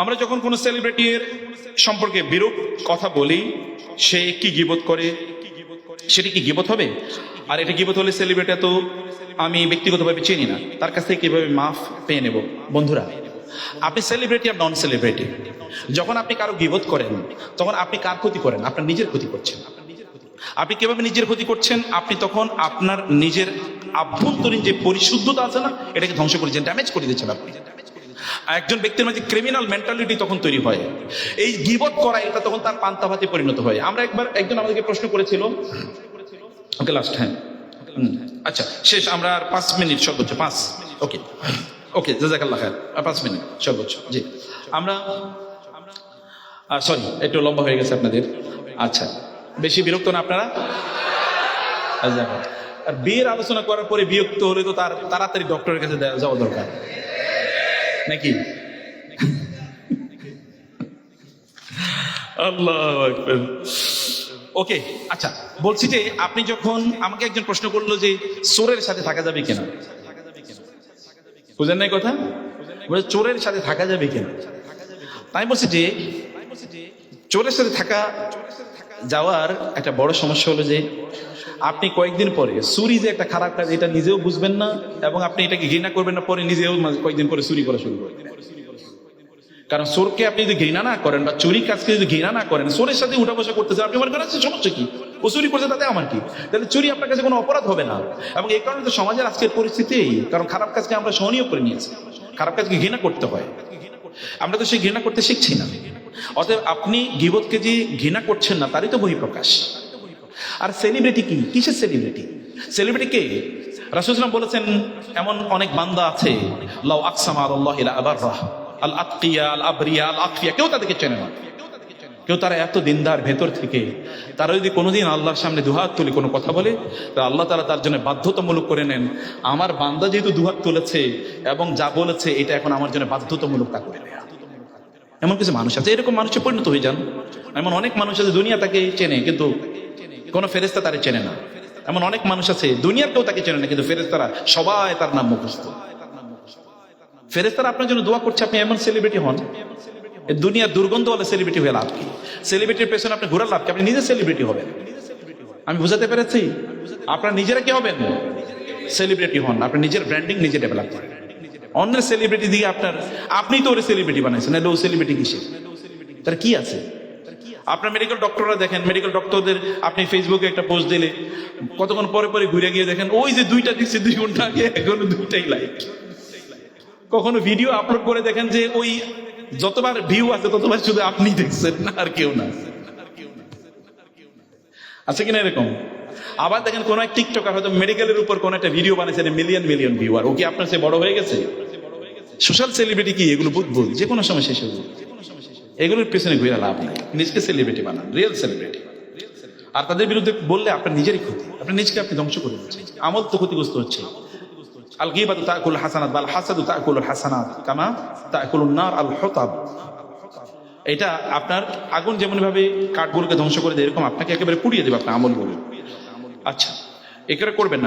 আমরা যখন কোনো সেলিব্রিটির সম্পর্কে বিরূপ কথা বলি, সে কি গিবত করে? সেটি কি গিবত হবে? আর এটা গিবত হলে সেলিব্রিটি তো আমি ব্যক্তিগতভাবে চিনি না। তার কাছ থেকে কীভাবে মাফ পেয়ে নেব? বন্ধুরা, আপনি সেলিব্রিটি আর নন সেলিব্রিটি যখন আপনি কারও গিবত করেন, তখন আপনি কার ক্ষতি করেন? আপনার নিজের ক্ষতি করছেন। আপনি কীভাবে নিজের ক্ষতি করছেন? আপনি তখন আপনার নিজের আভ্যন্তরীণ যে পরিশুদ্ধতা আছে না, এটাকে ধ্বংস করে দিচ্ছেন ড্যামেজ করে দিচ্ছেন আপনি। একজন ব্যক্তির মাঝে ক্রিমিনাল মেন্টালিটি তখন তৈরি হয়। এই গিবত করা, এটা তখন তার পান্তাভাতে পরিণত হয়। আমরা একবার একজন আমাদেরকে প্রশ্ন করেছিল। ওকে লাস্ট হ্যাঁ আচ্ছা শেষ, আমরা আর পাঁচ মিনিট সর্বোচ্চ, পাঁচ ওকে ওকে, জাজাকাল্লাহ খায় পাঁচ মিনিট সর্বোচ্চ, জি। আমরা সরি একটু লম্বা হয়ে গেছে আপনাদের। আচ্ছা বেশি বিরক্ত না আপনারা? আর বিয়ের আলোচনা করার পরে বিরক্ত হলে তো তার তাড়াতাড়ি ডক্টরের কাছে যাওয়া দরকার। নাকি? আল্লাহ ওকে আচ্ছা বলছি যে আপনি যখন আমাকে একজন প্রশ্ন করল যে চোরের সাথে থাকা যাবে কিনা? বুঝেন নাই কথা? চোরের সাথে থাকা যাবে কিনা? তাই বলছি যে চোরের সাথে থাকা যাওয়ার একটা বড় সমস্যা হলো যে আপনি কয়েকদিন পরে চুরি যে একটা খারাপ কাজ এটা নিজেও বুঝবেন না এবং আপনি এটাকে ঘৃণা করবেন না পরে নিজেও কয়েকদিন পরে চুরি করা শুরু করবেন। কারণ চোরকে আপনি যদি ঘৃণা না করেন বা চুরি কাজকে যদি ঘৃণা না করেন চোরের সাথে উঠা বসা করতেছে আপনি মনে করেন আচ্ছা, সমস্যা কি? ও চুরি করছে তাতে আমার কি? তাহলে চুরি আপনার কাছে কোনো অপরাধ হবে না। এবং এই কারণে তো সমাজের আজকের পরিস্থিতি এই। কারণ খারাপ কাজকে আমরা সহনীয় করে নিয়েছি। খারাপ কাজকে ঘৃণা করতে হয়। আমরা তো সেই ঘৃণা করতে শিখছি না। অতএব আপনি গিবতকে যে ঘৃণা করছেন না তারই তো বহিঃপ্রকাশ। আর সেলিব্রিটি কি? কিসের সেলিব্রিটি সেলিব্রিটি কে? রাসুলাম বলেছেন, এমন অনেক বান্দা আছে, লাউ আকসামা আল্লাহ ইলা আবাররাহ আল আতকিয়া আল আবরিয়া আল আকফিয়া কেউ তাদেরকে চেনে না। কেউ তারা এত দিনদার ভেতর থেকে, তারা যদি কোনোদিন আল্লাহর সামনে দুহাত তুলে কোনো কথা বলে, তা আল্লাহ তারা তার জন্য বাধ্যতামূলক করে নেন। আমার বান্দা যেহেতু দুহাত তুলেছে এবং যা বলেছে, এটা এখন আমার জন্য বাধ্যতামূলক তা করে নেয়া। এমন কিছু মানুষ আছে, এরকম মানুষে পরিণত হয়ে যান। এমন অনেক মানুষ আছে, দুনিয়া তাকে চেনে, কিন্তু কোনো ফেরেস্তা তারে চেনে না। এমন অনেক মানুষ আছে, দুনিয়ার কেউ তাকে চেনে না, কিন্তু ফেরেস্তারা সবাই তার নাম মুখস্থ। ফেরেস্তারা আপনার জন্য দোয়া করছে, আপনি এমন সেলিব্রিটি হন দুনিয়ার দুর্গন্ধওয়ালা সেলিব্রিটি হয়ে লাভ কি? সেলিব্রিটির পেছনে আপনি ঘোরার লাভ কি? আপনি নিজে সেলিব্রিটি হবেন। আমি বুঝাতে পেরেছি? আপনার নিজেরা কি হবেন? সেলিব্রিটি হন। আপনি নিজের ব্র্যান্ডিং নিজে ডেভেলপ করেন। অন্যের সেলিব্রিটি দিয়ে আপনার, আপনি তো ওর সেলিব্রিটি বানাইছেন নাহলে ও সেলিব্রিটি কিসের? তার কি আছে? আপনার মেডিকেল ডক্টররা দেখেন মেডিকেল ডক্টরদের আপনি ফেসবুকে একটা পোস্ট দিলে, কতক্ষণ পরে পরে ঘুরে গিয়ে দেখেন, ওই যে দুইটা দিচ্ছে দুই ঘণ্টা আগে, এখনও দুইটাই লাইক কখনো ভিডিও আপলোড করে দেখেন যে ওই যতবার ভিউ আছে, ততবার শুধু আপনি দেখছেন না আর কেউ না। আছে কিনা এরকম? আবার দেখেন কোন এক টিকটকার হয়তো মেডিকেলের উপর কোন একটা ভিডিও বানাইছে মিলিয়ন মিলিয়ন ভিউয়ার ও কি আপনার সে বড় হয়ে গেছে? সোশ্যাল সেলিব্রিটি কি? এগুলো বুঝব যে কোনো সময় শেষ হয়ে যাবে। এগুলোর পেছনে ঘুরে লাভ নেই। নিজকে সেলিব্রিটি বানান রিয়েল সেলিব্রিটি আর তাদের বিরুদ্ধে বললে আপনার নিজেরই ক্ষতি। আপনি নিজকে আপনি ধ্বংস করে দিচ্ছেন। আমল তো ক্ষতিগ্রস্ত হচ্ছে। আল গিবাতু তাকুল হাসানাত বাল হাসাদু তাকুল হাসানাত, কামা তাকুল নার আল হতাব। এটা আপনার আগুন যেমন ভাবে কাঠগুলোকে ধ্বংস করে দেয়, এরকম আপনাকে একেবারে পুড়িয়ে দেবে আপনার আমলগুলো। আচ্ছা এখানে করবেন না।